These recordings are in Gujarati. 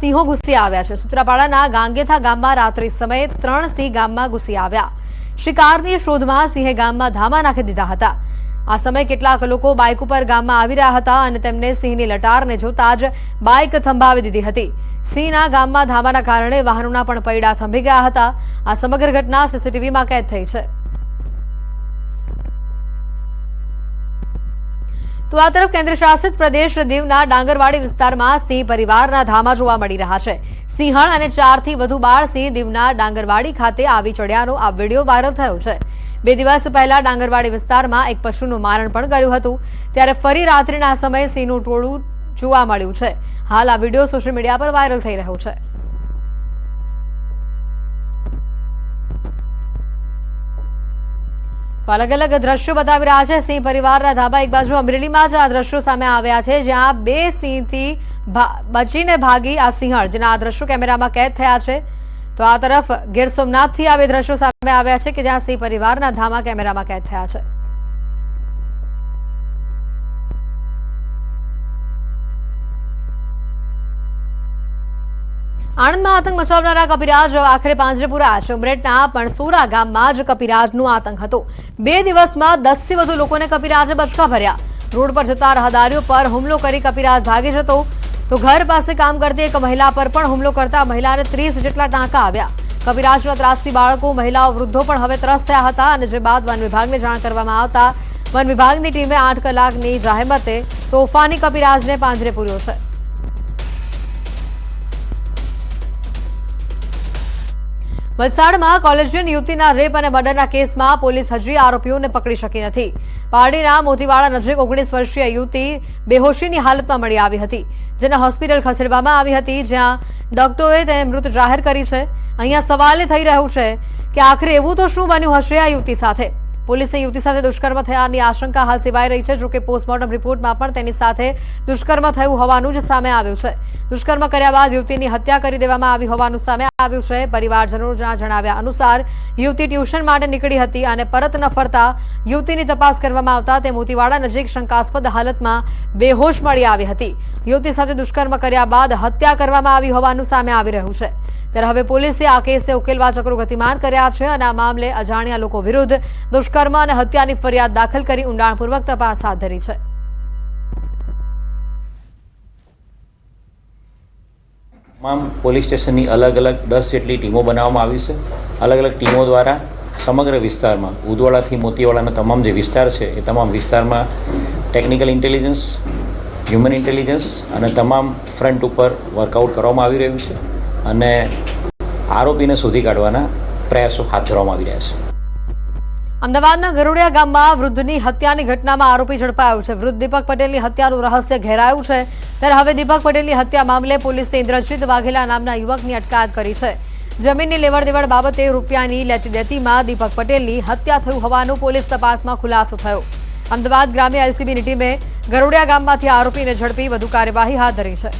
સિંહો ઘૂસી આવ્યા છે. સૂત્રાપાડાના ગાંગેથા ગામમાં રાત્રિ સમયે ત્રણ સિંહ ગામમાં ઘૂસી આવ્યા. શિકારની શોધમાં સિંહે ગામમાં ધામા નાખી દીધા હતા. આ સમયે કેટલાક લોકો બાઇક ઉપર ગામમાં આવી રહ્યા હતા અને તેમને સિંહની લટારને જોતા જ બાઇક થંભાવી દીધી હતી. સિંહના ગામમાં ધામાના કારણે વાહનોના પણ પૈડા થંભી ગયા હતા. આ સમગ્ર ઘટના સીસીટીવીમાં કેદ થઈ છે. તો આ તરફ કેન્દ્ર શાસિત પ્રદેશ દીવના ડાંગરવાડી વિસ્તારમાં સિંહ પરિવારના ધામા જોવા મળી રહ્યા છે. સિંહણ અને ચારથી વધુ બાળ સિંહ દીવના ડાંગરવાડી ખાતે આવી ચડ્યાનો આ વીડિયો વાયરલ થયો છે. બે દિવસ પહેલા ડાંગરવાડી વિસ્તારમાં એક પશુનું મારણ પણ કર્યું હતું. ત્યારે ફરી રાત્રિના સમયે સિંહનું ટોળું જોવા મળ્યું છે. હાલ આ વીડિયો સોશિયલ મીડિયા પર વાયરલ થઈ રહ્યો છે. અલગ અલગ દ્રશ્યો બતાવી રહ્યા છે. સિંહ પરિવારના ધાબા એક બાજુ અમરેલીમાં જ આ દ્રશ્યો સામે આવ્યા છે, જ્યાં બે સિંહથી બચીને ભાગી આ સિંહણ, જેના આ દ્રશ્યો કેમેરામાં કેદ થયા છે. તો આ તરફ ગીર સોમનાથથી આ દ્રશ્યો સામે આવ્યા છે કે જ્યાં સિંહ પરિવારના ધામા કેમેરામાં કેદ થયા છે. આણંદમાં આતંક મચાવનારા કપિરાજ આખરે પાંજરે પૂરાયા છે ઉમરેઠના પણસોરા ગામમાં જ કપિરાજનું આતંક હતો. બે દિવસમાં દસથી વધુ લોકોને કપિરાજે બચકા ભર્યા. રોડ પર જતા રાહદારીઓ પર હુમલો કરી કપિરાજ ભાગી જતો. તો ઘર પાસે કામ કરતી એક મહિલા પર પણ હુમલો કરતા મહિલાને ત્રીસ જેટલા ટાંકા આવ્યા. કપિરાજના ત્રાસથી બાળકો, મહિલાઓ, વૃદ્ધો પણ હવે ત્રસ્ત થયા હતા અને જે બાદ વન વિભાગને જાણ કરવામાં આવતા, વન વિભાગની ટીમે આઠ કલાકની જાહેમતે તોફાની કપિરાજને પાંજરે પૂર્યો છે. વલસાડમાં કોલેજિયન યુવતીના રેપ અને મર્ડરના કેસમાં પોલીસ હજી આરોપીઓને પકડી શકી નથી. પારડીના મોતીવાડા નજીક ઓગણીસ વર્ષીય યુવતી બેહોશીની હાલતમાં મળી આવી હતી, જેને હોસ્પિટલ ખસેડવામાં આવી હતી, જ્યાં ડોક્ટરોએ તેને મૃત જાહેર કરી છે. અહીંયા સવાલ થઈ રહ્યું છે કે આખરે એવું તો શું બન્યું હશે આ યુવતી સાથે? પોલીસે યુવતી સાથે દુષ્કર્મ થયાની આશંકા હાલ સેવાઈ રહી છે જોકે પોસ્ટમોર્ટમ રિપોર્ટમાં પણ તેની સાથે દુષ્કર્મ થયું હોવાનું જ સામે આવ્યું છે. દુષ્કર્મ કર્યા બાદ યુવતીની હત્યા કરી દેવામાં આવી હોવાનું સામે આવ્યું છે. પરિવારજનોના જણાવ્યા અનુસાર યુવતી ટ્યુશન માટે નીકળી હતી અને પરત ન ફરતા યુવતીની તપાસ કરવામાં આવતા તે મોતીવાડા નજીક શંકાસ્પદ હાલતમાં બેહોશ મળી આવી હતી. યુવતી સાથે દુષ્કર્મ કર્યા બાદ હત્યા કરવામાં આવી હોવાનું સામે આવી રહ્યું છે. ત્યારે હવે પોલીસે આ કેસને ઉકેલવા ચક્રો ગતિમાન કર્યા છે અને આ મામલે અજાણ્યા લોકો વિરુદ્ધ દુષ્કર્મ અને હત્યાની ફરિયાદ દાખલ કરી ઊંડાણપૂર્વક તપાસ હાથ ધરી છે. તમામ પોલીસ સ્ટેશનની અલગ અલગ દસ જેટલી ટીમો બનાવવામાં આવી છે. અલગ અલગ ટીમો દ્વારા સમગ્ર વિસ્તારમાં, ઉદવાડાથી મોતીવાડાના તમામ જે વિસ્તાર છે, એ તમામ વિસ્તારમાં ટેકનિકલ ઇન્ટેલિજન્સ હ્યુમન ઇન્ટેલિજન્સ અને તમામ ફ્રન્ટ ઉપર વર્કઆઉટ કરવામાં આવી રહ્યું છે. અને આરોપીને શોધી કાઢવાના પ્રયાસો હાથ ધરવામાં આવી રહ્યા છે. અમદાવાદના ગરુડિયા ગામમાં વૃદ્ધની હત્યાની ઘટનામાં આરોપી ઝડપાયો છે. વૃદ્ધ દીપક પટેલની હત્યાનું રહસ્ય ઘેરાયું છે. ત્યારે હવે દીપક પટેલની હત્યા મામલે પોલીસે ઇન્દ્રજીત વાઘેલા નામના યુવકની અટકાયત કરી છે. જમીનની લેવડ દેવડ બાબતે રૂપિયાની લેતી દેતીમાં દીપક પટેલની હત્યા થયું હોવાનું પોલીસ તપાસમાં ખુલાસો થયો. અમદાવાદ ગ્રામ્ય એલસીબીની ટીમે ગરુડિયા ગામમાંથી આરોપીને ઝડપી વધુ કાર્યવાહી હાથ ધરી છે.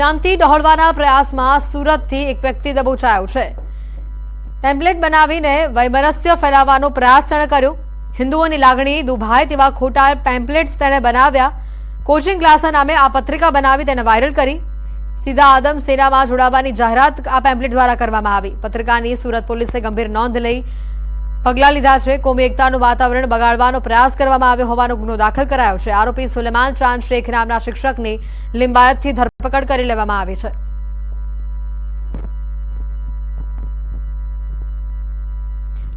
શાંતિ ડહોળવાના પ્રયાસમાં સુરતથી એક વ્યક્તિ દબોચાયો છે. ટેમ્પલેટ બનાવીને વૈમનસ્ય ફેલાવવાનો પ્રયાસ તેણે કર્યો. હિન્દુઓની લાગણી દુભાય તેવા ખોટા પેમ્પલેટ્સ તેણે બનાવ્યા. કોચિંગ ક્લાસના નામે આ પત્રિકા બનાવી તેને વાયરલ કરી. સીધા આદમ સેનામાં જોડાવાની જાહેરાત આ પેમ્પલેટ દ્વારા કરવામાં આવી. પત્રિકાની સુરત પોલીસે ગંભીર નોંધ લઈ પગલાં લીધા છે. કોમી એકતાનું વાતાવરણ બગાડવાનો પ્રયાસ કરવામાં આવ્યો હોવાનો ગુનો દાખલ કરાયો છે. આરોપી સુલેમાન ચાંદ શેખ નામના શિક્ષકની લિંબાયતથી કરી લેવામાં આવી છે.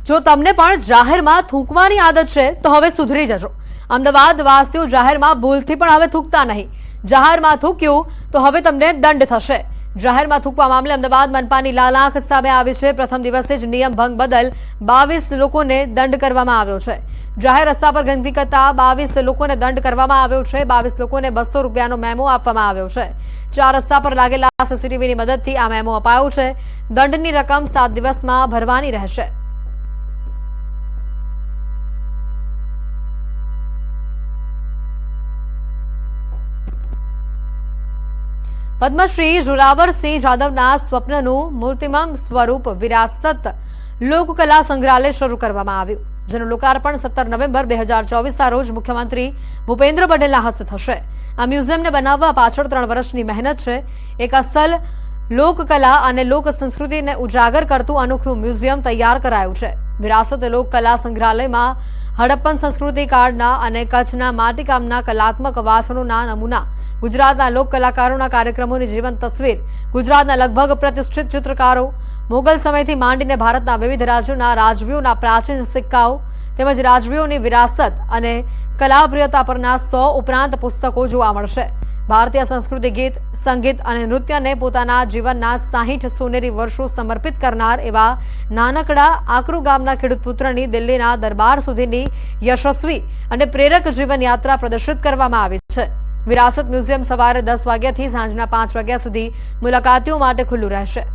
જો તમને પણ જાહેરમાં થૂંકવાની આદત છે, તો હવે સુધરી જજો. અમદાવાદ વાસીઓ જાહેરમાં ભૂલથી પણ હવે થૂંકતા નહીં. જાહેરમાં થૂક્યું, તો હવે તમને દંડ થશે. જાહેરમાં થૂકવા મામલે અમદાવાદ મનપાની લાલાખ સામે આવી છે. પ્રથમ દિવસે જ નિયમ ભંગ બદલ બાવીસ લોકોને દંડ કરવામાં આવ્યો છે. જાહેર રસ્તા પર ગંદકી કરતા બાવીસ લોકોને દંડ કરવામાં આવ્યો છે. બાવીસ લોકોને બસો રૂપિયાનો મેમો આપવામાં આવ્યો છે. ચાર રસ્તા પર લાગેલા સીસીટીવીની મદદથી આ મેમો અપાયો છે. દંડની રકમ સાત દિવસમાં ભરવાની રહેશે. પદ્મશ્રી ઝુલાવરસિંહ જાદવના સ્વપ્નનું મૂર્તિમંત સ્વરૂપ વિરાસત લોકકલા સંગ્રહાલય શરૂ કરવામાં આવ્યું. જેનું લોકાર્પણ સત્તર નવેમ્બર બે હજાર ચોવીસના રોજ મુખ્યમંત્રી ભૂપેન્દ્ર પટેલના હસ્તે થશે. આ મ્યુઝિયમને બનાવવા પાછળ ત્રણ વર્ષની મહેનત છે. એક અસલ લોકકલા અને લોક સંસ્કૃતિને ઉજાગર કરતું અનોખું મ્યુઝિયમ તૈયાર કરાયું છે. વિરાસત લોકકલા સંગ્રહાલયમાં હડપ્પન સંસ્કૃતિ કાળના અને કચ્છના માટીકામના કલાત્મક વાસણોના નમૂના, ગુજરાતના લોક કલાકારોના કાર્યક્રમોની જીવંત તસવીર, ગુજરાતના લગભગ પ્રતિષ્ઠિત ચિત્રકારો મુગલ સમયથી માંડીને ભારતના વિવિધ રાજ્યોના રાજવીઓના પ્રાચીન સિક્કાઓ તેમજ રાજવીઓની વિરાસત અને કલાપ્રિયતા પરના સો ઉપરાંત પુસ્તકો જોવા મળશે. ભારતીય સંસ્કૃતિ ગીત, સંગીત અને નૃત્યને પોતાના જીવનના સાહીઠ સોનેરી વર્ષો સમર્પિત કરનાર એવા નાનકડા આકરુ ગામના ખેડૂત પુત્રની દિલ્હીના દરબાર સુધીની યશસ્વી અને પ્રેરક જીવન યાત્રા પ્રદર્શિત કરવામાં આવી છે. વિરાસત મ્યુઝિયમ સવારે દસ વાગ્યાથી સાંજના પાંચ વાગ્યા સુધી મુલાકાતીઓ માટે ખુલ્લું રહેશે.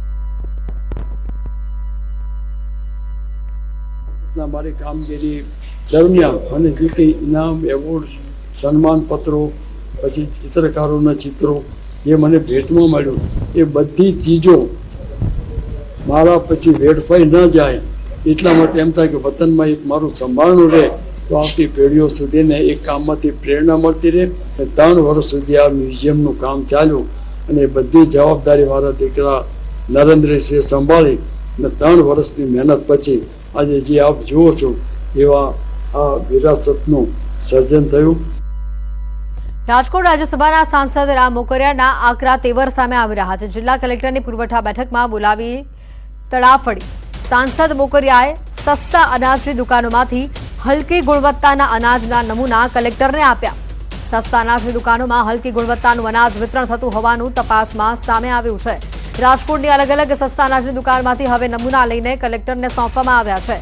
ના મારી કામગીરી દરમિયાન મને જે ઇનામ એવોર્ડ સન્માનપત્રો, પછી ચિત્રકારોના ચિત્રો જે મને ભેટમાં મળ્યું. એ બધી ચીજો મારા પછી વેડફાઈ ન જાય એટલા માટે એમ થાય કે વતનમાં એક મારું સંભાળનું રહે તો આવતી પેઢીઓ સુધીને એક કામમાંથી પ્રેરણા મળતી રહે અને ત્રણ વર્ષ સુધી આ મ્યુઝિયમનું કામ ચાલ્યું અને એ બધી જવાબદારી મારા દીકરા નરેન્દ્રસિંહે સંભાળી અને ત્રણ વર્ષની મહેનત પછી આજે જે આપ જુઓ છો, એવા આ વિરાસતનું સર્જન થયું. રાજકોટ રાજ્યસભાના સાંસદ રામ મોકરિયાના આકરા તેવર સામે આવી રહ્યા છે. જિલ્લા કલેક્ટરની પુરવઠા બેઠકમાં બોલાવી તડાફડી સાંસદ મોકરિયાએ સસ્તા અનાજની દુકાનોમાંથી હલકી ગુણવત્તાના અનાજના નમૂના કલેક્ટરને આપ્યા. સસ્તા અનાજની દુકાનોમાં હલકી ગુણવત્તાનું અનાજ વિતરણ થતું હોવાનું તપાસમાં સામે આવ્યું છે. રાજકોટની અલગ અલગ સસ્તા અનાજની દુકાનમાંથી હવે નમૂના લઈને કલેક્ટરને સોંપવામાં આવ્યા છે.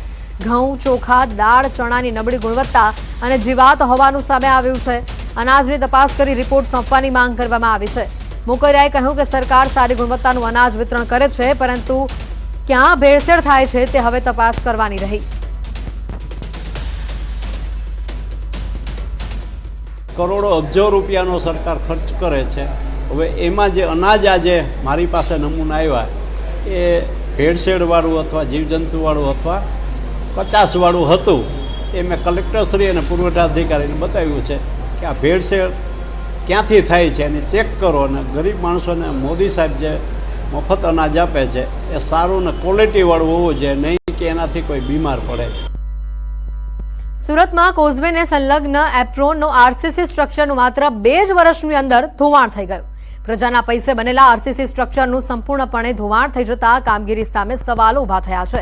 ઘઉં, ચોખા, દાળ, ચણાની નબળી ગુણવત્તા અને જીવાત હોવાનું સામે આવ્યું છે. અનાજની તપાસ કરી રિપોર્ટ સોંપવાની માંગ કરવામાં આવી છે. મોકરિયાએ કહ્યું કે સરકાર સારી ગુણવત્તાનું અનાજ વિતરણ કરે છે, પરંતુ ક્યાં ભેળસેળ થાય છે તે હવે તપાસ કરવાની રહી. કરોડો, અબજો રૂપિયાનો સરકાર ખર્ચ કરે છે. હવે એમાં જે અનાજ આજે મારી પાસે નમૂના આવ્યા, એ ભેળસેળવાળું અથવા જીવજંતુવાળું અથવા કચાસવાળું હતું, એ મેં કલેક્ટરશ્રી અને પુરવઠા અધિકારીને બતાવ્યું છે કે આ ભેળસેળ ક્યાંથી થાય છે એને ચેક કરો અને ગરીબ માણસોને મોદી સાહેબ જે મફત અનાજ આપે છે, એ સારું ને ક્વોલિટીવાળું હોવું જોઈએ, નહીં કે એનાથી કોઈ બીમાર પડે. સુરતમાં કોઝવેને સંલગ્ન એપ્રોનનો આરસીસી સ્ટ્રક્ચરનું માત્ર બે જ વર્ષની અંદર ધોવાણ થઈ ગયું. પ્રજાના પૈસે બનેલા આરસીસી સ્ટ્રક્ચરનું સંપૂર્ણપણે ધોવાણ થઈ જતા કામગીરી સામે સવાલો ઊભા થયા છે.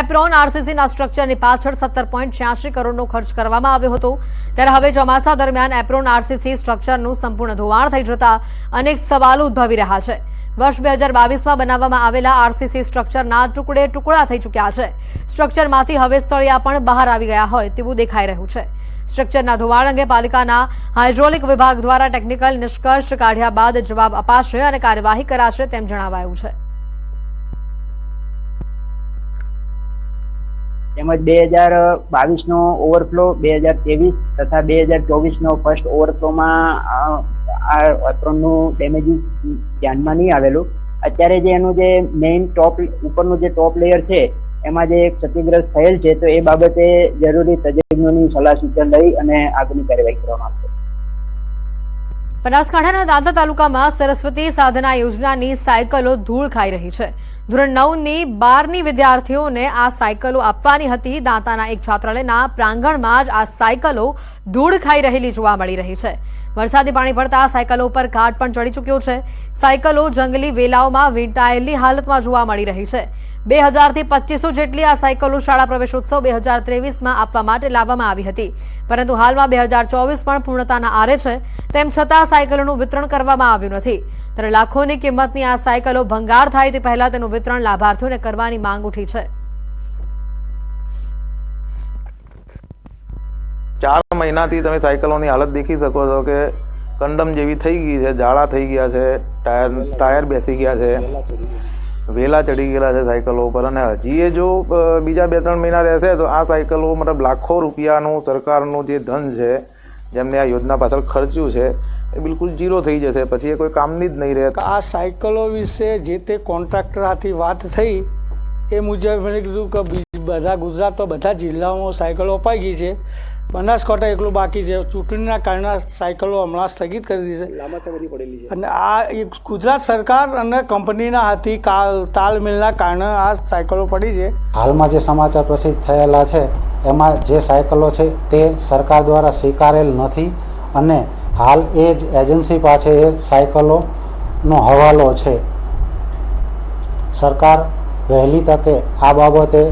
એપ્રોન આરસીસીના સ્ટ્રક્ચરની પાછળ સત્તર પોઈન્ટ છ્યાસી કરોડનો ખર્ચ કરવામાં આવ્યો હતો. ત્યારે હવે ચોમાસા દરમિયાન એપ્રોન આરસીસી સ્ટ્રક્ચરનું સંપૂર્ણ ધોવાણ થઈ જતા અનેક સવાલો ઉદ્ભવી રહ્યા છે. વર્ષ બે હજાર બાવીસમાં બનાવવામાં આવેલા આરસીસી સ્ટ્રક્ચરના ટુકડે ટુકડા થઈ ચૂક્યા છે. સ્ટ્રક્ચરમાંથી હવે સ્થળિયા પણ બહાર આવી ગયા હોય તેવું દેખાઈ રહ્યું છે. સ્ટ્રક્ચરના ધોવાણ અંગે પાલિકાના હાઇડ્રોલિક વિભાગ દ્વારા ટેકનિકલ નિષ્કર્ષ કાઢ્યા બાદ જવાબ અપાશે અને કાર્યવાહી કરાશે તેમ જણાવાયું છે. તેમજ બે હજાર બાવીસનો ઓવરફ્લો, બે હજાર ત્રેવીસ તથા બે હજાર ચોવીસનો ફર્સ્ટ ઓવરફ્લોમાં આ ધ્યાનમાં નહીં આવેલું. અત્યારે જે એનું જે મેઇન ટોપ ઉપરનું જે ટોપ લેયર છે એમાં જે ક્ષતિગ્રસ્ત થયેલ છે, તો એ બાબતે જરૂરી તજજ્ઞોની સલાહ સૂચન લઈ અને આગળની કાર્યવાહી કરવામાં આવશે. બનાસકાંઠાના દાંતા તાલુકામાં સરસ્વતી સાધના યોજનાની સાયકલો ધૂળ ખાઈ રહી છે. ધોરણ નવની બારની વિદ્યાર્થીઓને આ સાયકલો આપવાની હતી. દાંતાના એક છાત્રાલયના પ્રાંગણમાં જ આ સાયકલો ધૂળ ખાઈ રહેલી જોવા મળી રહી છે. વરસાદી પાણી પડતા સાયકલો ઉપર ઘાટ પણ ચડી ચૂક્યો છે. સાયકલો જંગલી વેલાઓમાં વીંટાયેલી હાલતમાં જોવા મળી રહી છે. બે હજારથી પચીસો જેટલી આ સાયકલો શાળા પ્રવેશોત્સવ બે હજાર ત્રેવીસમાં આપવા માટે લાવવામાં આવી હતી. પરંતુ હાલમાં બે હજાર ચોવીસ પણ પૂર્ણતાના આરે છે, તેમ છતાં સાયકલોનું વિતરણ કરવામાં આવ્યું નથી. ત્યારે લાખોની કિંમતની આ સાયકલો ભંગાર થાય તે પહેલા તેનું વિતરણ લાભાર્થીઓને કરવાની માંગ ઉઠી છે. ચાર મહિનાથી તમે સાયકલોની હાલત દેખી શકો છો કે કંડમ જેવી થઈ ગઈ છે જાળા થઈ ગયા છે, ટાયર ટાયર બેસી ગયા છે. વેલા ચડી ગયેલા છે સાયકલો ઉપર અને હજી એ જો બીજા બે ત્રણ મહિના રહેશે તો આ સાયકલો મતલબ લાખો રૂપિયાનું સરકારનું જે ધન છે, જેમને આ યોજના પાછળ ખર્ચ્યું છે, એ બિલકુલ જીરો થઈ જશે. પછી એ કોઈ કામની જ નહીં રહે. આ સાયકલો વિશે જે તે કોન્ટ્રાક્ટર આથી વાત થઈ, એ મુજબ મેં કીધું કે બધા ગુજરાતમાં બધા જિલ્લાઓમાં સાયકલો અપાઈ ગઈ છે. બનાસકાંઠા એકલું બાકી છે. ચૂંટણીના કારણે સાયકલો હમણાં સ્થગિત કરી દીધી છે. અને આ એક ગુજરાત સરકાર અને કંપનીના હાથી કાલ તાલમેલના કારણે આ સાયકલો પડી છે. હાલમાં જે સમાચાર પ્રસિદ્ધ થયેલા છે એમાં જે સાયકલો છે તે સરકાર દ્વારા સ્વીકારેલ નથી અને હાલ એ જ એજન્સી પાસે એ સાયકલોનો હવાલો છે. સરકાર વહેલી તકે આ બાબતે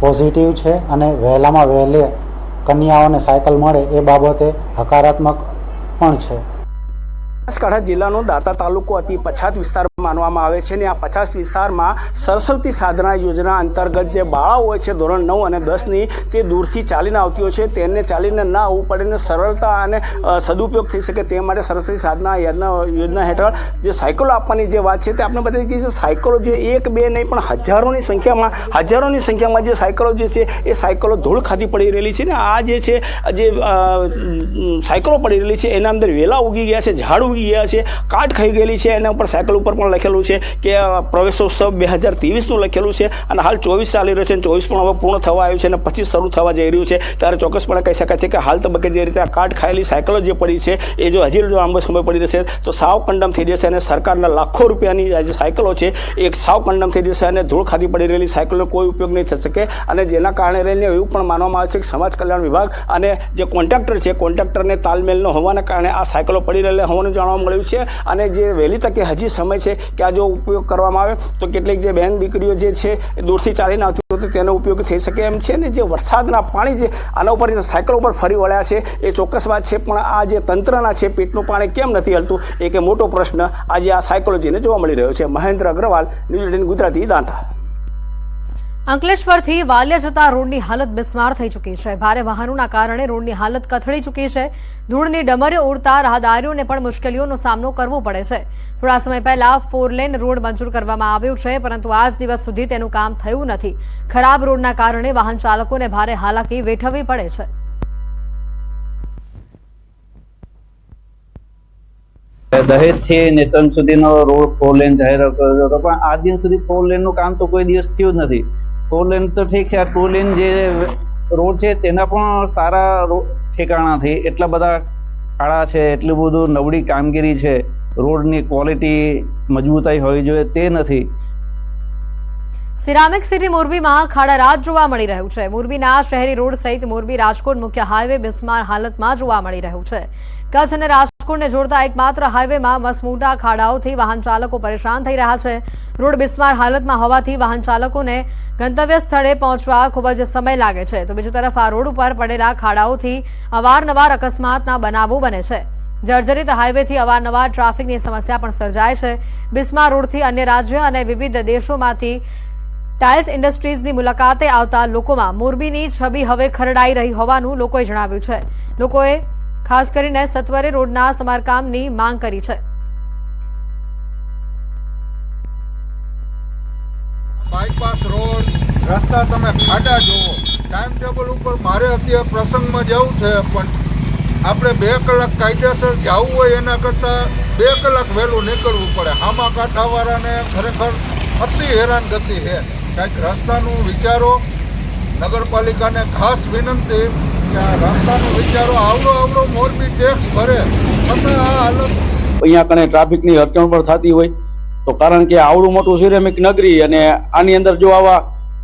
પોઝિટિવ છે અને વહેલામાં વહેલે કન્યાઓને સાયકલ મળે એ બાબતે હકારાત્મક પણ છે. બનાસકાંઠા જિલ્લાનો દાતા તાલુકો અતિ પછાત વિસ્તાર માનવામાં આવે છે અને આ પચાસ વિસ્તારમાં સરસ્વતી સાધના યોજના અંતર્ગત જે બાળાઓ હોય છે, ધોરણ નવ અને દસની, તે દૂરથી ચાલીને આવતી હોય છે. તેને ચાલીને ના આવવું પડે ને સરળતા અને સદુપયોગ થઈ શકે તે માટે સરસ્વતી સાધના યોજના યોજના હેઠળ જે સાયકલો આપવાની જે વાત છે, તે આપણે બતાવી કે સાયકલો જે એક, બે નહીં, પણ હજારોની સંખ્યામાં હજારોની સંખ્યામાં જે સાયકલો જે છે, એ સાયકલો ધૂળ ખાતી પડી રહેલી છે ને આ જે છે, જે સાયકલો પડી રહેલી છે, એના અંદર વેલા ઉગી ગયા છે, ઝાડ ઉગી ગયા છે, કાટ ખાઈ ગયેલી છે, એના ઉપર સાયકલ ઉપર પણ લખેલું છે કે પ્રવેશોત્સવ બે હજાર ત્રેવીસનું લખેલું છે અને હાલ ચોવીસ ચાલી રહ્યું છે ચોવીસ પણ હવે પૂર્ણ થવા આવ્યું છે અને પચીસ શરૂ થવા જઈ રહ્યું છે. ત્યારે ચોક્કસપણે કહી શકાય છે કે હાલ તબક્કે જે રીતે આ કાટ ખાયેલી સાયકલો જે પડી છે, એ જો હજી જો લાંબો સમય પડી રહેશે, તો સાવ કંડમ થઈ જશે અને સરકારના લાખો રૂપિયાની જે સાયકલો છે એ સાવ કંડમ થઈ જશે અને ધૂળ ખાધી પડી રહેલી સાયકલનો કોઈ ઉપયોગ નહીં થઈ શકે. અને જેના કારણે રહીને એવું પણ માનવામાં આવે છે કે સમાજ કલ્યાણ વિભાગ અને જે કોન્ટ્રાક્ટર છે, કોન્ટ્રાક્ટરને તાલમેલનો હોવાના કારણે આ સાયકલો પડી રહેલા હોવાનું જાણવા મળ્યું છે. અને જે વહેલી તકે હજી સમય છે કે આ જો ઉપયોગ કરવામાં આવે, તો કેટલીક જે બહેન દીકરીઓ જે છે દૂરથી ચાલીને આવતી તો તેનો ઉપયોગ થઈ શકે એમ છે. ને જે વરસાદના પાણી જે આના ઉપર સાયકલ ઉપર ફરી વળ્યા છે, એ ચોક્કસ વાત છે. પણ આ જે તંત્રના છે પેટનું પાણી કેમ નથી હલતું? એક મોટો પ્રશ્ન આજે આ સાયકોલોજીને જોવા મળી રહ્યો છે. Mahendra Agrawal, news eighteen Gujarati, Danta. અંકલેશ્વરથી Valia જતા રોડની હાલત બિસ્માર થઈ ચૂકી છે. ભારે વાહનોના કારણે રોડની હાલત કથળી ચૂકી છે. ધૂળની ડમરે ઉડતા રાહદારીઓને પણ મુશ્કેલીઓનો સામનો કરવો પડે છે. થોડા સમય પહેલા ફોર રોડ મંજૂર કરવામાં આવ્યો છે, પરંતુ આજ દિવસ સુધી તેનું કામ થયું નથી. ખરાબ રોડના કારણે વાહન ચાલકોને ભારે હાલાકી વેઠવવી પડે છે. દહેજથી નેતન સુધીનો રોડ ફોર લેન જાહેર કર્યો હતો, પણ આજ દિન સુધી ફોર લેનનું કામ તો કોઈ દિવસ થયું જ નથી. ફોર લેન તો ઠીક છે. આ ટુ લેન જે રોડ છે તેના પણ સારા ઠેકાણાથી એટલા બધા ખાડા છે, એટલું બધું નબળી કામગીરી છે. રોડની ક્વોલિટી મજબૂતાઈ હોવી જોઈએ તે નથી. સિરામિક સિટી મોરબીમાં ખાડા રાત જોવા મળી રહ્યું છે. મોરબીના શહેરી રોડ સહિત મોરબી રાજકોટ મુખ્ય હાઈવે બિસ્માર હાલતમાં જોવા મળી રહ્યું છે. કચ્છ અને રાજકોટને જોડતા એકમાત્ર હાઈવેમાં મસમોટા ખાડાઓથી વાહન ચાલકો પરેશાન થઈ રહ્યા છે. રોડ બિસ્માર હાલતમાં હોવાથી વાહન ચાલકોને ગંતવ્ય સ્થળે પહોંચવા ખૂબ જ સમય લાગે છે. તો બીજી તરફ આ રોડ ઉપર પડેલા ખાડાઓથી અવારનવાર અકસ્માતના બનાવો બને છે. જર્જરિત હાઈવેથી અવારનવાર ટ્રાફિકની સમસ્યા પણ સર્જાય છે. બિસ્માર રોડથી અન્ય રાજ્ય અને વિવિધ દેશોમાંથી ટાઇલ્સ ઇન્ડસ્ટ્રીઝની મુલાકાતે આવતા લોકોમાં મોરબીની છબી હવે ખરડાઈ રહી હોવાનું લોકોએ જણાવ્યું છે. લોકોએ ખાસ કરીને સત્વરે રોડના સમારકામની માંગ કરી છે. બાયપાસ રોડ રસ્તા તમે ખાડા જુઓ. ટાઈમ ટેબલ ઉપર મારે અત્યારે પ્રસંગમાં જવું છે, પણ આપણે બે કલાક કાયદેસર જવું હોય એના કરતાં બે કલાક વહેલું નીકળવું પડે. હામા કાંઠાવાળાને ખરેખર અતિ હેરાનગતિ છે. કાંઈક રસ્તાનું વિચારો નગરપાલિકાને ખાસ વિનંતી કે આ રસ્તાનું વિચારો આવડો આવડો મોરબી ટેક્સ ભરે. છતાં આ હાલત અહીંયા કણે ટ્રાફિકની અડચણ પણ થતી હોય. તો કારણ કે આવડું મોટું સિરેમિક નગરી અને આની અંદર જો આવા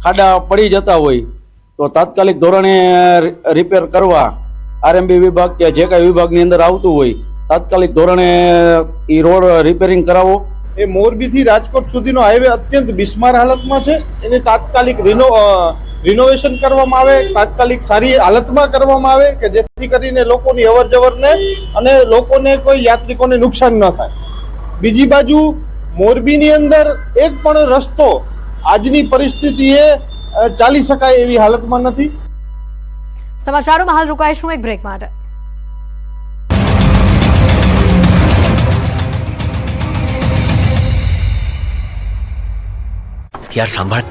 ખાડા પડી જતા હોય, તો તાત્કાલિક ધોરણે રિપેર કરવા આરએમબી વિભાગ કે જે કાંઈ વિભાગની અંદર આવતું હોય, તાત્કાલિક ધોરણે એ રોડ રિપેરિંગ કરાવો. એ મોરબીથી રાજકોટ સુધીનો હાઈવે અત્યંત બિસ્માર હાલતમાં છે. એને તાત્કાલિક રિનો રિનોવેશન કરવામાં આવે, તાત્કાલિક સારી હાલતમાં કરવામાં આવે કે જેથી કરીને લોકોની અવર જવરને અને લોકોને કોઈ યાત્રિકોને નુકસાન ન થાય. બીજી બાજુ મોરબીની અંદર એક પણ રસ્તો આજની પરિસ્થિતિએ ચાલી શકાય એવી હાલતમાં નથી. સમાચારોમાં હાલ રોકાઈશું એક બ્રેક માટે. યાર સાંભળ.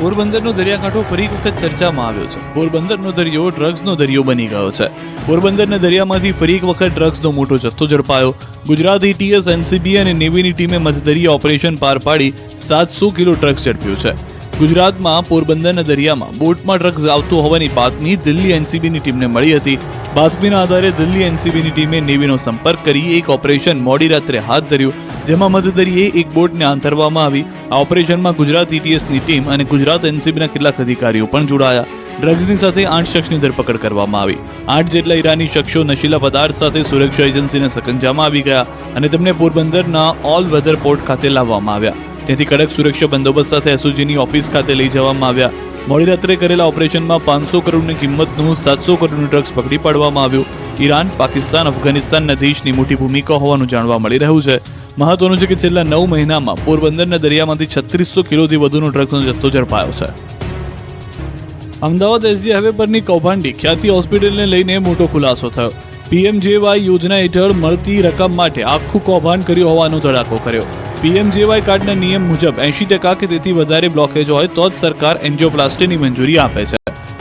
પોરબંદરનો દરિયાકાંઠો ફરી વખત ચર્ચામાં આવ્યો છે. પોરબંદરનો દરિયો ડ્રગ્સનો દરિયો બની ગયો છે. પોરબંદરના દરિયામાંથી ફરી એક વખત ડ્રગ્સનો મોટો જથ્થો ઝડપાયો. ગુજરાત એટીએસ એનસીબી અને નેવીની ટીમે મધદરિયા ઓપરેશન પાર પાડી સાતસો કિલો ડ્રગ્સ ઝડપ્યું છે. ગુજરાતમાં પોરબંદરના દરિયામાં બોટમાં ડ્રગ્સ આવતું હોવાની બાતમી દિલ્હી એનસીબીની ટીમને મળી હતી. બાતમીના આધારે દિલ્હી એનસીબીની ટીમે નેવીનો સંપર્ક કરી એક ઓપરેશન મોડી રાત્રે હાથ ધર્યું. જેમાં મદદરીએ એક બોટને આંતરવામાં આવી. આ ઓપરેશનમાં ગુજરાત ઇટીએસની ટીમ અને ગુજરાત એનસીબીના કેટલાક અધિકારીઓ પણ જોડાયા. ડ્રગ્સની સાથે આઠ શખ્સની ધરપકડ કરવામાં આવી. આઠ જેટલા ઈરાની શખ્સો નશીલા પદાર્થ સાથે સુરક્ષા એજન્સીના સકંજામાં આવી ગયા અને તેમને પોરબંદરના ઓલ વેધર પોર્ટ ખાતે લાવવામાં આવ્યા. ત્યાંથી કડક સુરક્ષા બંદોબસ્ત સાથે એસઓજીની ઓફિસ ખાતે લઈ જવામાં આવ્યા. મોડી રાત્રે કરેલા ઓપરેશનમાં પાંચસો કરોડની કિંમતનું સાતસો કરોડનું ડ્રગ્સ પકડી પાડવામાં આવ્યું. ઈરાન, પાકિસ્તાન, અફઘાનિસ્તાનના દેશની મોટી ભૂમિકા હોવાનું જાણવા મળી રહ્યું છે. મહત્વનું છે કે છેલ્લા નવ મહિનામાં પોરબંદરના દરિયામાંથી છત્રીસો કિલોથી વધુનો ડ્રગ્સનો જથ્થો ઝડપાયો છે. અમદાવાદ એસજી હાઈવે પરની કૌભાંડી ખ્યાતિ હોસ્પિટલને લઈને મોટો ખુલાસો થયો. પીએમજેવાય યોજના હેઠળ મળતી રકમ માટે આખું કૌભાંડ કર્યું હોવાનો ધડાકો કર્યો. પીએમજેવાય કાર્ડના નિયમ મુજબ એંશી ટકા કે તેથી વધારે બ્લોકેજ હોય તો જ સરકાર એન્જિયોપ્લાસ્ટીની મંજૂરી આપે છે.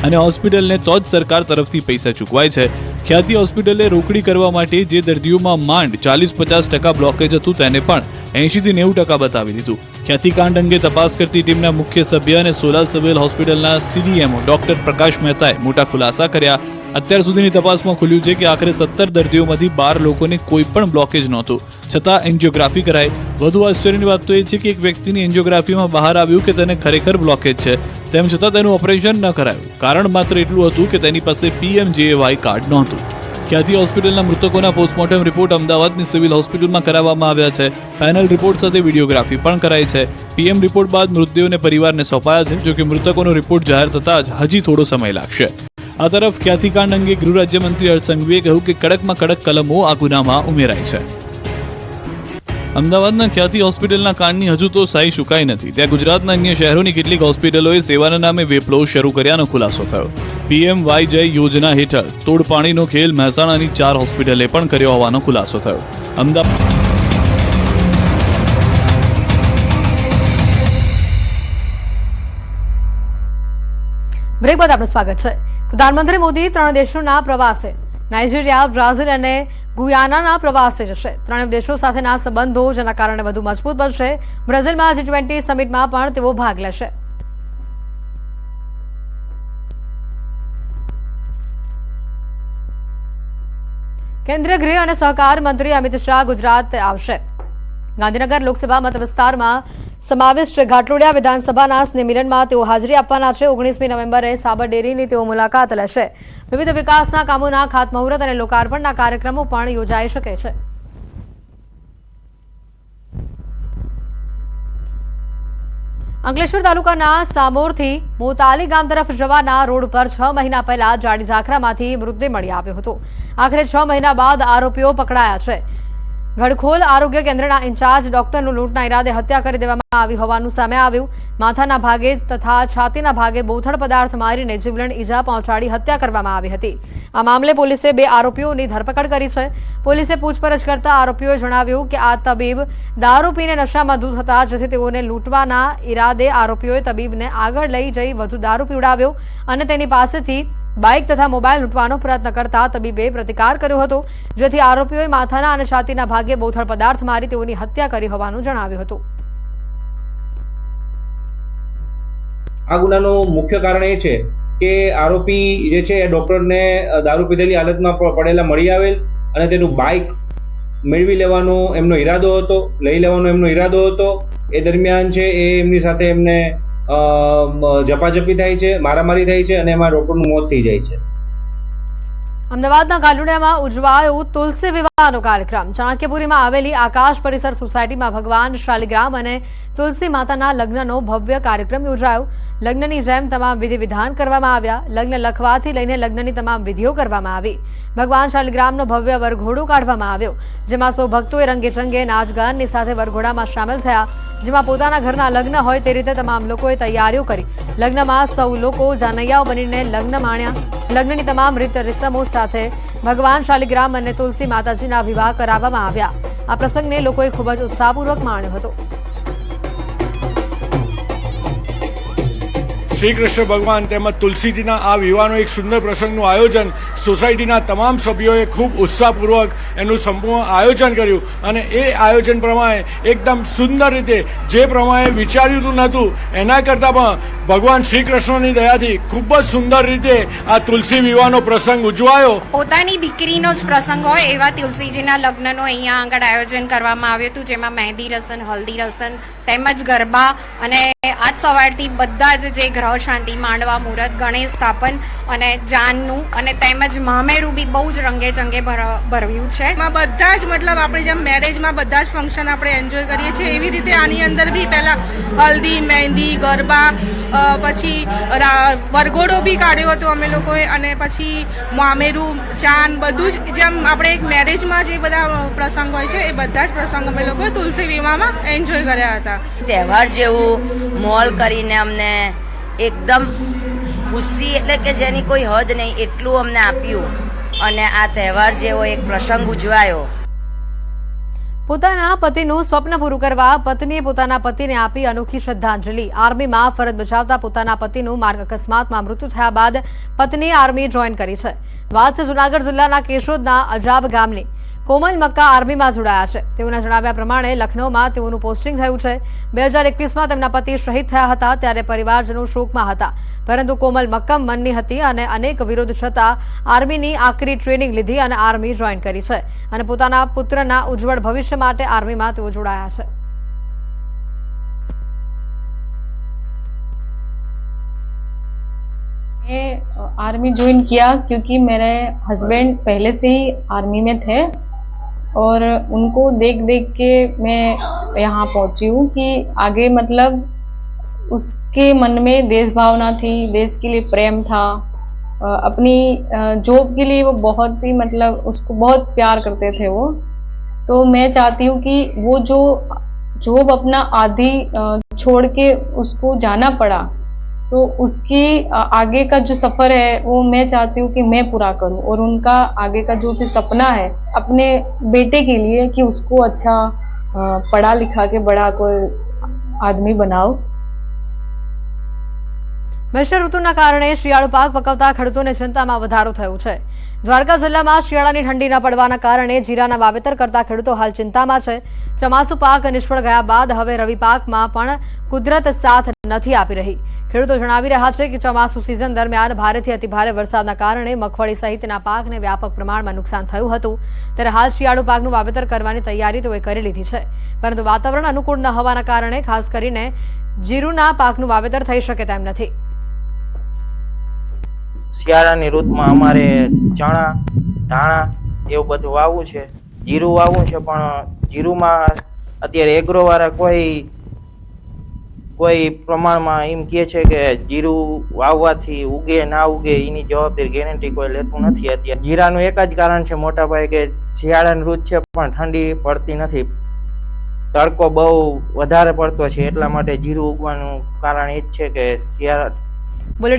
અને હોસ્પિટલને તો જ સરકાર તરફથી પૈસા ચૂકવાય છે. ખ્યાતિ હોસ્પિટલે રોકડી કરવા માટે જે દર્દીઓમાં માંડ ચાલીસ પચાસ ટકા બ્લોકેજ હતું તેને પણ એંશીથી નેવું ટકા બતાવી દીધું. ખ્યાતિકાંડ અંગે તપાસ કરતી ટીમના મુખ્ય સભ્ય અને સોલાર સિવિલ હોસ્પિટલના સીડીએમઓ ડોક્ટર પ્રકાશ મહેતાએ મોટા ખુલાસા કર્યા. અત્યાર સુધીની તપાસમાં ખુલ્યું છે કે આખરે સત્તર દર્દીઓમાંથી બાર લોકોને કોઈ પણ બ્લોકેજ નહોતું. છતાં એન્જિયોગ્રાફી કરાઈ. વધુ આશ્ચર્યની વાત તો એ છે કે એક વ્યક્તિની એન્જિયોગ્રાફીમાં બહાર આવ્યું કે તેને ખરેખર બ્લોકેજ છે. તેમ છતાં તેનું ઓપરેશન ન કરાયું. કારણ માત્ર એટલું હતું કે તેની પાસે પીએમજેએવાય કાર્ડ નહોતું. ખ્યાતિ હોસ્પિટલના મૃતકોના પોસ્ટમોર્ટમ રિપોર્ટ અમદાવાદની સિવિલ હોસ્પિટલમાં કરાવવામાં આવ્યા છે. પેનલ રિપોર્ટ સાથે વિડીયોગ્રાફી પણ કરાઈ છે. પીએમ રિપોર્ટ બાદ મૃતદેહોને પરિવારને સોંપાયા છે, જોકે મૃતકોનો રિપોર્ટ જાહેર થતાં જ હજી થોડો સમય લાગશે. આ તરફ ખ્યાતિકાંડ અંગે ગૃહ રાજ્યમંત્રી હર્ષ સંઘવીએ કહ્યું કે કડકમાં કડક કલમો આ ગુનામાં ઉમેરાય છે. અમદાવાદના ખ્યાતિ હોસ્પિટલના કાંડની હજુ તો સાઈ ચુકાઈ નથી. ત્યાં ગુજરાતના અન્ય શહેરોની કેટલીક હોસ્પિટલોએ સેવાના નામે વેપલો શરૂ કર્યાનો ખુલાસો થયો. પીએમ વાય જય યોજના હેઠળ તોડપાણીનો ખેલ મહેસાણાની ચાર હોસ્પિટલે પણ કર્યો હોવાનો ખુલાસો થયો. અમદાવાદ બ્રેક બાદ આપનું સ્વાગત છે. પ્રધાનમંત્રી મોદી ત્રણ દેશોના પ્રવાસે. નાઇજીરિયા, બ્રાઝિલ અને ગુયાનાના પ્રવાસે જશે. ત્રણેય દેશો સાથેના સંબંધો જેના કારણે વધુ મજબૂત બનશે. બ્રાઝિલમાં જી ટ્વેન્ટી સમિટમાં પણ તેઓ ભાગ લેશે. કેન્દ્રીય ગૃહ અને સહકાર મંત્રી અમિત શાહ ગુજરાત આવશે. ગાંધીનગર લોકસભા મત વિસ્તારમાં સમાવિષ્ટ ઘાટલોડિયા વિધાનસભાના સ્નેહમિલનમાં તેઓ હાજરી આપવાના છે. ઓગણીસમી નવેમ્બરે સાબર ડેરીની તેઓ મુલાકાત લેશે. વિવિધ વિકાસના કામોના ખાતમુહૂર્ત અને લોકાર્પણના કાર્યક્રમો પણ યોજાઈ શકે છે. અંકલેશ્વર તાલુકાના સામોરથી મોતાલી ગામ તરફ જવાના રોડ પર છ મહિના પહેલા જાડી ઝાખરામાંથી મૃતદેહ મળી આવ્યો હતો. આખરે છ મહિના બાદ આરોપીઓ પકડાયા છે. ઘડખોલ આરોગ્ય કેન્દ્રના ઇન્ચાર્જ ડોક્ટરનું લૂંટના ઈરાદે હત્યા કરી દેવામાં આવી હોવાનું સામે આવ્યું. માથાના ભાગે તથા છાતીના ભાગે બોથડ પદાર્થ મારીને જીવલેણ ઈજા પહોંચાડી હત્યા કરવામાં આવી હતી. આ મામલે પોલીસે બે આરોપીઓની ધરપકડ કરી છે. પોલીસે પૂછપરછ કરતા આરોપીઓએ જણાવ્યું કે આ તબીબ દારૂ પીને નશામાં દૂધ હતા, જેથી તેઓને લૂંટવાના ઈરાદે આરોપીઓએ તબીબને આગળ લઈ જઈ વધુ દારૂ પીવડાવ્યો અને તેની પાસેથી બાઇક તથા મોબાઈલ લૂંટવાનો પ્રયત્ન કરતા તબીબે પ્રતિકાર કર્યો હતો, જેથી આરોપીઓએ માથાના અને છાતીના ભાગે બોથળ પદાર્થ મારી તેઓની હત્યા કરી હોવાનું જણાવ્યું હતું. આ ગુનાનું મુખ્ય કારણ એ છે કે આરોપી જે છે એ ડોક્ટરને દારૂ પીધેલી હાલતમાં પડેલા મળી આવેલ અને તેનું બાઇક મેળવી લેવાનો એમનો ઈરાદો હતો, લઈ લેવાનો એમનો ઈરાદો હતો. એ દરમિયાન છે એ એમની સાથે એમને ઝપાઝપી થાય છે, મારામારી થાય છે અને એમાં ડોક્ટરનું મોત થઈ જાય છે. અમદાવાદના ગાલુડિયામાં ઉજવાયો તુલસી વિવાહનો કાર્યક્રમ. ચાણક્યપુરીમાં આવેલી આકાશ પરિસર સોસાયટીમાં ભગવાન શાલિગ્રામ અને તુલસી માતાના લગ્નનો ભવ્ય કાર્યક્રમ યોજાયો. લગ્નની જેમ તમામ વિધિ વિધાન કરવામાં આવ્યા. લગ્ન લખવાથી લઈને લગ્નની તમામ વિધિઓ કરવામાં આવી. ભગવાન શાલિગ્રામનો ભવ્ય વરઘોડો કાઢવામાં આવ્યો, જેમાં સૌ ભક્તોએ રંગેચંગે નાચગાનની સાથે વરઘોડામાં સામેલ થયા. જેમાં પોતાના ઘરના લગ્ન હોય તે રીતે તમામ લોકોએ તૈયારીઓ કરી. લગ્નમાં સૌ લોકો જાનૈયાઓ બનીને લગ્ન માણ્યા. લગ્નની તમામ રીત રસમો સાથે ભગવાન શાલિગ્રામ અને તુલસી માતાજીના વિવાહ કરાવવામાં આવ્યા. આ પ્રસંગને લોકોએ ખૂબ જ ઉત્સાહપૂર્વક માણ્યો હતો. શ્રી કૃષ્ણ ભગવાન તેમજ તુલસીજીના આ વિવાહનો એક સુંદર પ્રસંગનું આયોજન સોસાયટીના તમામ સભ્યોએ ખૂબ ઉત્સાહપૂર્વક એનું સંપૂર્ણ આયોજન કર્યું અને એ આયોજન પ્રમાણે એકદમ સુંદર રીતે જે પ્રમાણે વિચાર્યું હતું નહોતું, એના કરતાં પણ ભગવાન શ્રી કૃષ્ણની દયાથી ખૂબ જ સુંદર રીતે આ તુલસી વિવાહનો પ્રસંગ ઉજવાયો. પોતાની દીકરીનો જ પ્રસંગ હોય એવા તુલસીજીના લગ્નનો અહીંયા આગળ આયોજન કરવામાં આવ્યું હતું, જેમાં મહેંદી રસન, હલ્દી રસન, તેમજ ગરબા અને આજ સવારથી બધા જ જે ગ્રહ શાંતિ માંડવા મુહૂર્ત ગણેશ સ્થાપન અને જાનનું અને તેમજ મામેરું બી બહુ જ રંગે ચંગે ભર- ભરવ્યું છે. એમાં બધા જ મતલબ આપણે જેમ મેરેજમાં બધા જ ફંક્શન આપણે એન્જોય કરીએ છીએ એવી રીતે આની અંદર બી પહેલા હલ્દી મહેંદી ગરબા પછી વરઘોડો બી કાઢ્યો હતો અમે લોકોએ અને પછી મામેરું ચાન બધું જ જેમ આપણે એક મેરેજમાં જે બધા પ્રસંગ હોય છે એ બધા જ પ્રસંગ અમે લોકો તુલસી વિવાહમાં એન્જોય કર્યા હતા. તહેવાર જેવું મોલ કરીને અમને એકદમ ખુશી, એટલે કે જેની કોઈ હદ નહીં, એટલું અમને આપ્યું. અને આ તહેવાર જેવો એક પ્રસંગ ઉજવાયો. પોતાના પતિનું સ્વપ્ન પૂરું કરવા પત્નીએ પોતાના પતિને આપી અનોખી શ્રદ્ધાંજલિ. આર્મીમાં ફરજ બજાવતા પોતાના પતિનું માર્ગ અકસ્માતમાં મૃત્યુ થયા બાદ પત્નીએ આર્મી જોઈન કરી છે. વાત છે જુનાગઢ જિલ્લાના કેશોદના અજાબ ગામની. કોમલ મક્કા આર્મીમાં જોડાયા છે તેઓના જણાવ્યા પ્રમાણે લખનૌમાં તેઓનું પોસ્ટિંગ થયું છે બે હજાર એકવીસમાં તેમના પતિ શહીદ થયા હતા ત્યારે પરિવારજનો શોકમાં હતા પરંતુ કોમલ મક્કમ મનની હતી અને અનેક વિરોધ છતાં આર્મીની આકરી ટ્રેનિંગ લીધી અને આર્મી જોઈન કરી છે અને પોતાના પુત્રના ઉજ્જવળ ભવિષ્ય માટે આર્મીમાં તેઓ જોડાયા છે मैं आर्मी ज्वाइन किया क्योंकि मेरे हस्बैंड पहले से ही आर्मी में थे और उनको देख देख के मैं यहाँ पहुँची हूँ कि आगे मतलब उसके मन में देश भावना थी, देश के लिए प्रेम था। अपनी जॉब के लिए वो बहुत ही मतलब उसको बहुत प्यार करते थे वो। तो मैं चाहती हूँ कि वो जो जॉब अपना आधी छोड़ के उसको जाना पड़ा तो उसकी आ- आगे का जो सफर है वो मैं चाहती हूँ कि मैं पूरा करूँ और उनका आगे का जो भी सपना है अपने बेटे के लिए कि उसको अच्छा आ, पढ़ा लिखा के बड़ा कोई आदमी बनाओ વર્ષ ઋતુના કારણે શિયાળુ પાક પકવતા ખેડૂતોને ચિંતામાં વધારો થયો છે દ્વારકા જિલ્લામાં શિયાળાની ઠંડી ન પડવાના કારણે જીરાના વાવેતર કરતા ખેડૂતો હાલ ચિંતામાં છે ચોમાસુ પાક નિષ્ફળ ગયા બાદ હવે રવિ પાકમાં પણ કુદરત સાથ નથી આપી રહી ખેડૂતો જણાવી રહ્યા છે કે ચોમાસુ સિઝન દરમિયાન ભારેથી અતિભારે વરસાદના કારણે મગફળી સહિતના પાકને વ્યાપક પ્રમાણમાં નુકસાન થયું હતું. ત્યારે હાલ શિયાળુ પાકનું વાવેતર કરવાની તૈયારી તેઓએ કરી લીધી છે. પરંતુ વાતાવરણ અનુકૂળ ન હોવાના કારણે ખાસ કરીને જીરુના પાકનું વાવેતર થઈ શકે તેમ નથી. શિયાળાની ઋતુમાં અમારે ચણા, ધાણા એવું બધું વાવવું છે. જીરું વાવવું છે પણ જીરુમાં અત્યારે એગ્રોવાળા કોઈ કોઈ પ્રમાણમાં એમ કહે છે કે જીરું વાવવાથી ઉગે, ના ઉગે, એની જવાબદારી ગેરંટી કોઈ લેતું નથી અત્યારે. જીરાનું એક જ કારણ છે મોટા ભાઈ કે શિયાળાની ઋતુ છે, પણ ઠંડી પડતી નથી. તડકો બહુ વધારે પડતો છે, એટલા માટે જીરું ઉગવાનું કારણ એ જ છે કે શિયાળા